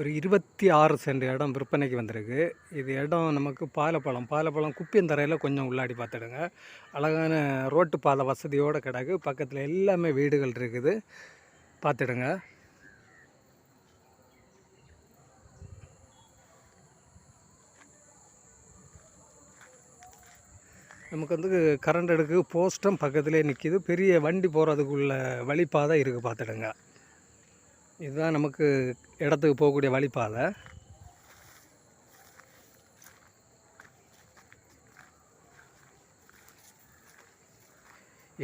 ஒரு இருபத்தி ஆறு சென்ட் இடம் விற்பனைக்கு வந்திருக்கு. இது இடம் நமக்கு பாலப்பழம். பாலப்பழம் குப்பியந்தரையில் கொஞ்சம் உள்ளாடி பார்த்துடுங்க. அழகான ரோட்டு பாதை வசதியோடு கிடக்கு. பக்கத்தில் எல்லாமே வீடுகள் இருக்குது. பார்த்துடுங்க. நமக்கு வந்து கரண்ட் எடுக்கு போஸ்ட்டும் பக்கத்துலேயே நிற்கிது பெரிய வண்டி போகிறதுக்குள்ள வழிப்பாதை இருக்குது பார்த்துடுங்க. இதுதான் நமக்கு இடத்துக்கு போகக்கூடிய வழிப்பாதை.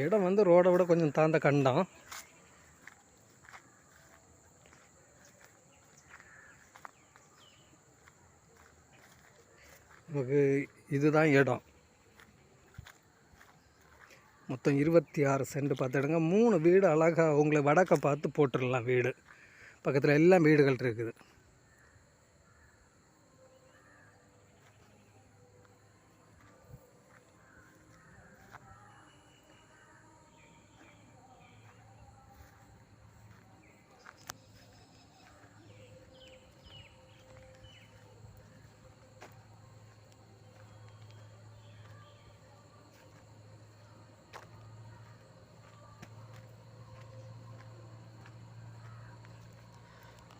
இடம் வந்து ரோடை விட கொஞ்சம் தாழ்ந்த கண்டம் நமக்கு இதுதான் இடம். மொத்தம் இருபத்தி ஆறு சென்ட் பார்த்துடுங்க மூணு வீடு அழகாக உங்களை வடக்க பார்த்து போட்டுடலாம் வீடு. பக்கத்தில் எல்லாம் வீடுகள் இருக்குது.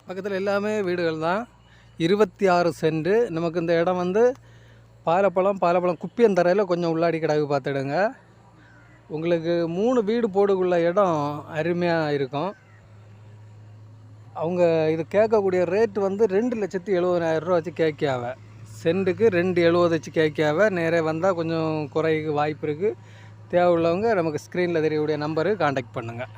பக்கத்தில் எல்லாமே வீடுகள் தான் இருபத்தி ஆறு சென்ட். நமக்கு இந்த இடம் வந்து பாலப்பழம் பாலப்பழம் குப்பியந்தரையில் கொஞ்சம் உள்ளாடி கிடக்கு பார்த்துடுங்க. உங்களுக்கு மூணு வீடு போடுக்குள்ள இடம் அருமையாக இருக்கும். அவங்க இது கேட்கக்கூடிய ரேட் வந்து ரெண்டு லட்சத்தி எழுபதாயிரம் ரூபா வச்சு கேட்காவ. சென்ட்டுக்கு ரெண்டு எழுபது வச்சு கேட்காவ. நேரே வந்தால் கொஞ்சம் குறைக்கு வாய்ப்பு இருக்குது தேவை உள்ளவங்க நமக்கு ஸ்க்ரீனில் தெரியக்கூடிய நம்பருக்கு காண்டாக்ட் பண்ணுங்கள்